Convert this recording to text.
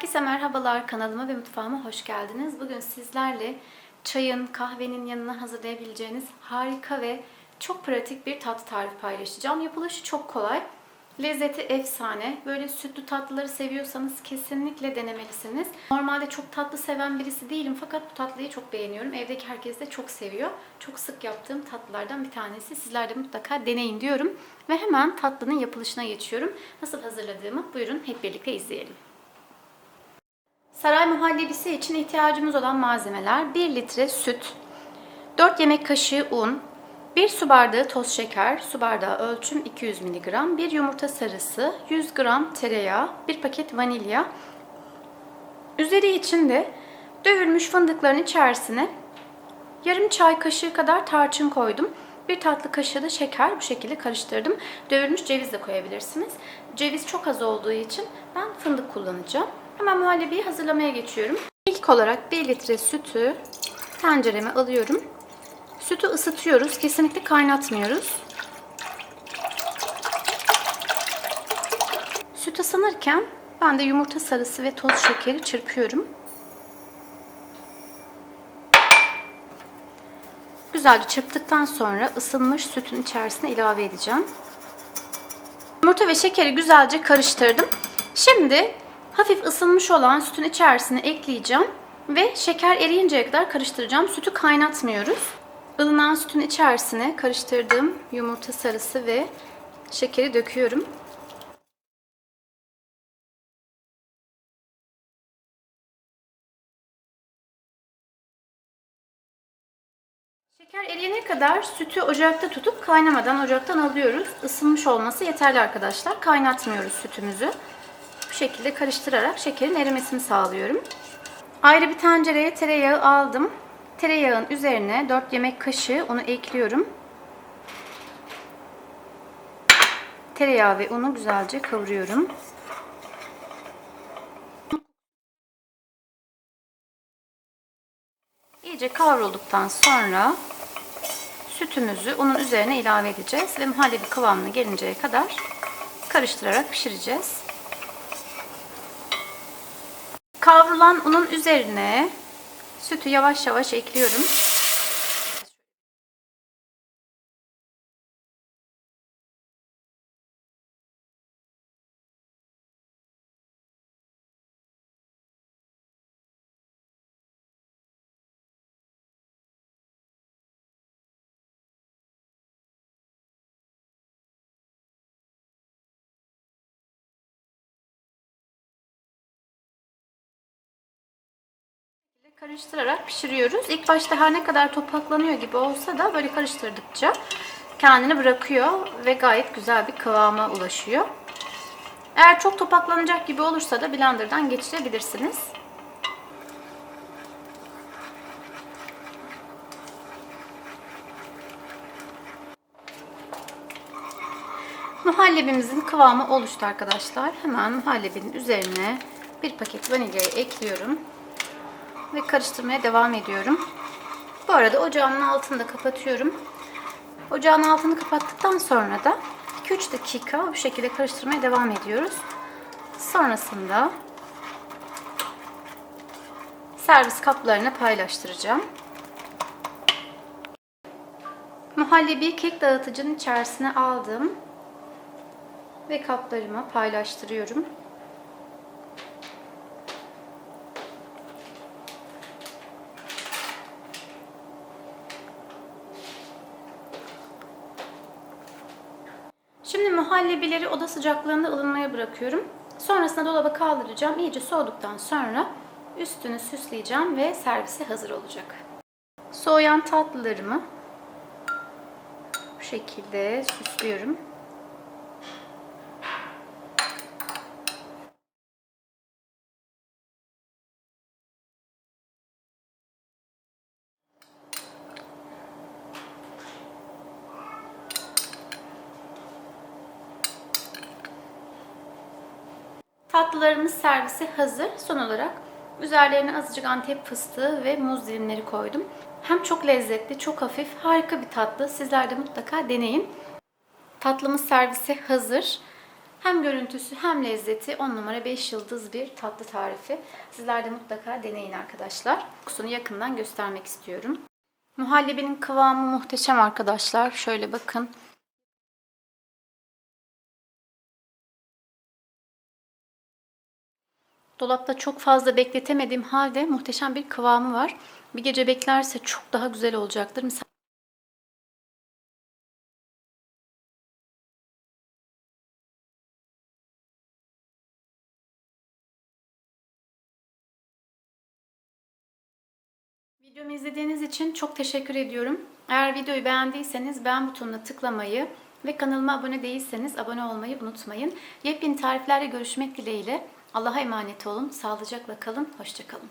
Herkese merhabalar kanalıma ve mutfağıma hoş geldiniz. Bugün sizlerle çayın, kahvenin yanına hazırlayabileceğiniz harika ve çok pratik bir tatlı tarifi paylaşacağım. Yapılışı çok kolay. Lezzeti efsane. Böyle sütlü tatlıları seviyorsanız kesinlikle denemelisiniz. Normalde çok tatlı seven birisi değilim fakat bu tatlıyı çok beğeniyorum. Evdeki herkes de çok seviyor. Çok sık yaptığım tatlılardan bir tanesi. Sizler de mutlaka deneyin diyorum. Ve hemen tatlının yapılışına geçiyorum. Nasıl hazırladığımı buyurun hep birlikte izleyelim. Saray muhallebisi için ihtiyacımız olan malzemeler 1 litre süt, 4 yemek kaşığı un, 1 su bardağı toz şeker, su bardağı ölçüm 200 mg, 1 yumurta sarısı, 100 gram tereyağı, 1 paket vanilya. Üzeri için de dövülmüş fındıkların içerisine yarım çay kaşığı kadar tarçın koydum. Bir tatlı kaşığı da şeker bu şekilde karıştırdım. Dövülmüş ceviz de koyabilirsiniz. Ceviz çok az olduğu için ben fındık kullanacağım. Hemen muhallebiyi hazırlamaya geçiyorum. İlk olarak 1 litre sütü tencereme alıyorum. Sütü ısıtıyoruz. Kesinlikle kaynatmıyoruz. Süt ısınırken ben de yumurta sarısı ve toz şekeri çırpıyorum. Güzelce çırptıktan sonra ısınmış sütün içerisine ilave edeceğim. Yumurta ve şekeri güzelce karıştırdım. Şimdi hafif ısınmış olan sütün içerisine ekleyeceğim ve şeker eriyinceye kadar karıştıracağım. Sütü kaynatmıyoruz. Ilınan sütün içerisine karıştırdığım yumurta sarısı ve şekeri döküyorum. Şeker eriyene kadar sütü ocakta tutup kaynamadan ocaktan alıyoruz. Isınmış olması yeterli arkadaşlar. Kaynatmıyoruz sütümüzü. Bu şekilde karıştırarak şekerin erimesini sağlıyorum. Ayrı bir tencereye tereyağı aldım. Tereyağın üzerine 4 yemek kaşığı unu ekliyorum. Tereyağı ve unu güzelce kavuruyorum. İyice kavrulduktan sonra sütümüzü unun üzerine ilave edeceğiz ve muhallebi kıvamına gelinceye kadar karıştırarak pişireceğiz. Kavrulan unun üzerine sütü yavaş yavaş ekliyorum. Karıştırarak pişiriyoruz. İlk başta her ne kadar topaklanıyor gibi olsa da böyle karıştırdıkça kendini bırakıyor ve gayet güzel bir kıvama ulaşıyor. Eğer çok topaklanacak gibi olursa da blenderdan geçirebilirsiniz. Muhallebimizin kıvamı oluştu arkadaşlar. Hemen muhallebinin üzerine bir paket vanilyayı ekliyorum ve karıştırmaya devam ediyorum. Bu arada ocağımın altını da kapatıyorum. Ocağın altını kapattıktan sonra da 2-3 dakika bu şekilde karıştırmaya devam ediyoruz. Sonrasında servis kaplarına paylaştıracağım. Muhallebi kek dağıtıcının içerisine aldım ve kaplarıma paylaştırıyorum. Şimdi muhallebileri oda sıcaklığında ılınmaya bırakıyorum. Sonrasında dolaba kaldıracağım. İyice soğuduktan sonra üstünü süsleyeceğim ve servise hazır olacak. Soğuyan tatlılarımı bu şekilde süslüyorum. Tatlılarımız servise hazır. Son olarak üzerlerine azıcık antep fıstığı ve muz dilimleri koydum. Hem çok lezzetli, çok hafif, harika bir tatlı. Sizler de mutlaka deneyin. Tatlımız servise hazır. Hem görüntüsü hem lezzeti 10 numara 5 yıldız bir tatlı tarifi. Sizler de mutlaka deneyin arkadaşlar. Kokusunu yakından göstermek istiyorum. Muhallebinin kıvamı muhteşem arkadaşlar. Şöyle bakın. Dolapta çok fazla bekletemediğim halde muhteşem bir kıvamı var. Bir gece beklerse çok daha güzel olacaktır. Misal Videomu izlediğiniz için çok teşekkür ediyorum. Eğer videoyu beğendiyseniz beğen butonuna tıklamayı ve kanalıma abone değilseniz abone olmayı unutmayın. Yepyeni tariflerle görüşmek dileğiyle. Allah'a emanet olun. Sağlıcakla kalın. Hoşçakalın.